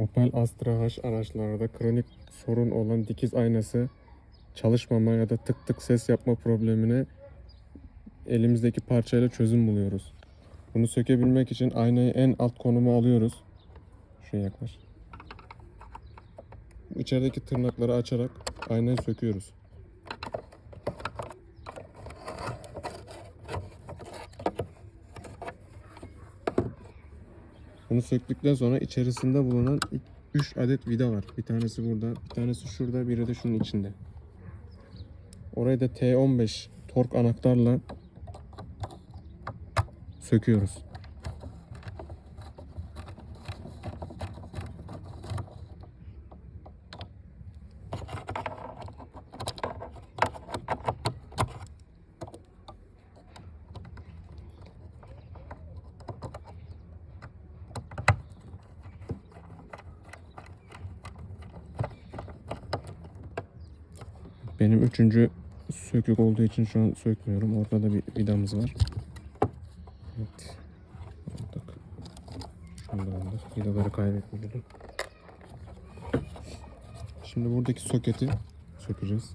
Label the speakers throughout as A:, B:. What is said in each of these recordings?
A: Opel Astra H araçlarda kronik sorun olan dikiz aynası çalışmama ya da tık tık ses yapma problemine elimizdeki parçayla çözüm buluyoruz. Bunu sökebilmek için aynayı en alt konuma alıyoruz. Şuraya yaklaş. İçerideki tırnakları açarak aynayı söküyoruz. Bunu söktükten sonra içerisinde bulunan 3 adet vida var. Bir tanesi burada, bir tanesi şurada, biri de şunun içinde. Orayı da T15 tork anahtarla söküyoruz. Benim üçüncü sökük olduğu için şu an sökmüyorum. Orada da bir vidamız var. Evet. Aldık. Şunu da aldık. Vidaları kaybetmeyelim. Şimdi buradaki soketi sökeceğiz.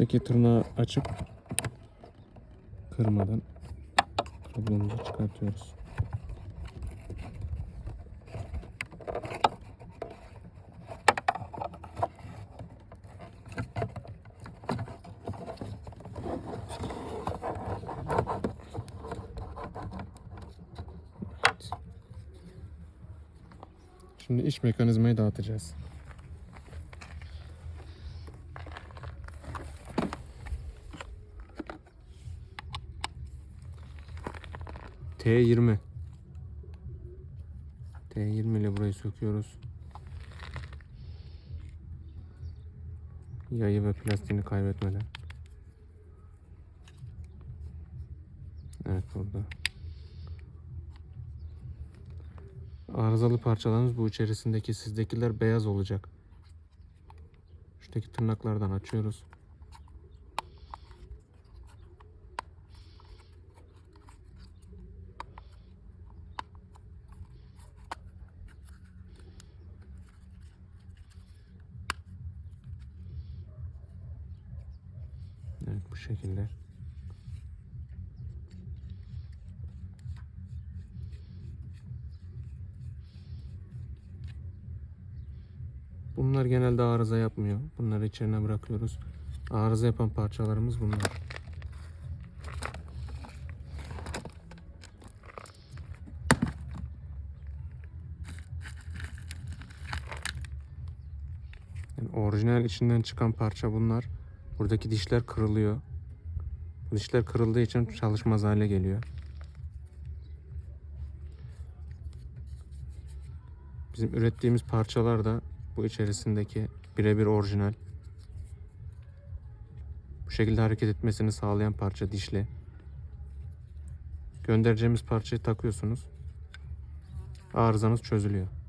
A: Şuradaki tırnağı açıp kırmadan kablomuzu çıkartıyoruz. Şimdi iç mekanizmayı dağıtacağız. T20 T20 ile burayı söküyoruz. Yayı ve plastiğini kaybetmeden. Evet burada. Arızalı parçalarımız bu içerisindeki sizdekiler beyaz olacak. Şuradaki tırnaklardan açıyoruz. Evet bu şekilde. Bunlar genelde arıza yapmıyor. Bunları içerine bırakıyoruz. Arıza yapan parçalarımız bunlar. Yani orijinal içinden çıkan parça bunlar. Buradaki dişler kırılıyor. Bu dişler kırıldığı için çalışmaz hale geliyor. Bizim ürettiğimiz parçalar da bu içerisindeki birebir orijinal. Bu şekilde hareket etmesini sağlayan parça dişli. Göndereceğimiz parçayı takıyorsunuz. Arızanız çözülüyor.